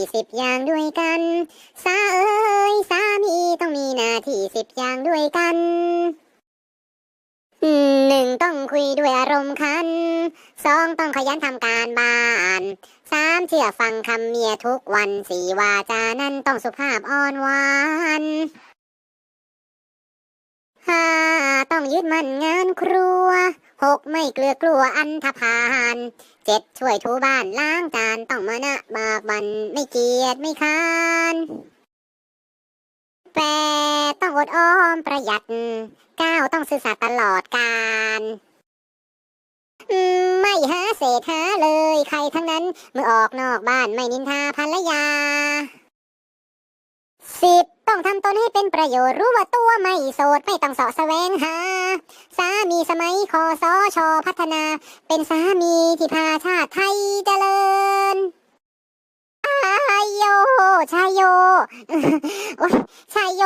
ที่สิบอย่างด้วยกันสาเอ้ยสามีต้องมีหน้าที่สิบอย่างด้วยกันหนึ่งต้องคุยด้วยอารมณ์คันสองต้องขยันทำการบ้านสามเชื่อฟังคำเมียทุกวันสี่วาจานั้นต้องสุภาพอ่อนหวานห้าต้องยึดมั่นงานครัว หกไม่เกลือกลัวอันธพาลเจ็ดช่วยถูบ้านล้างจานต้องมานะบากบันไม่เกียจไม่ค้านแปดต้องอดอ้อมประหยัดเก้าต้องซื่อสัตย์ตลอดกาลไม่หาเศษหาเลยใครทั้งนั้น เมื่อออกนอกบ้านไม่นินทาภรรยาสิบต้องทำตนให้เป็นประโยชน์รู้ว่าตัวไม่โสดไม่ต้องเสาะแสวงหา สมัยคอสอชอพัฒนา เป็นสามีที่พาชาติไทยเจริญอายโยชายโยโอ๊ยชายโย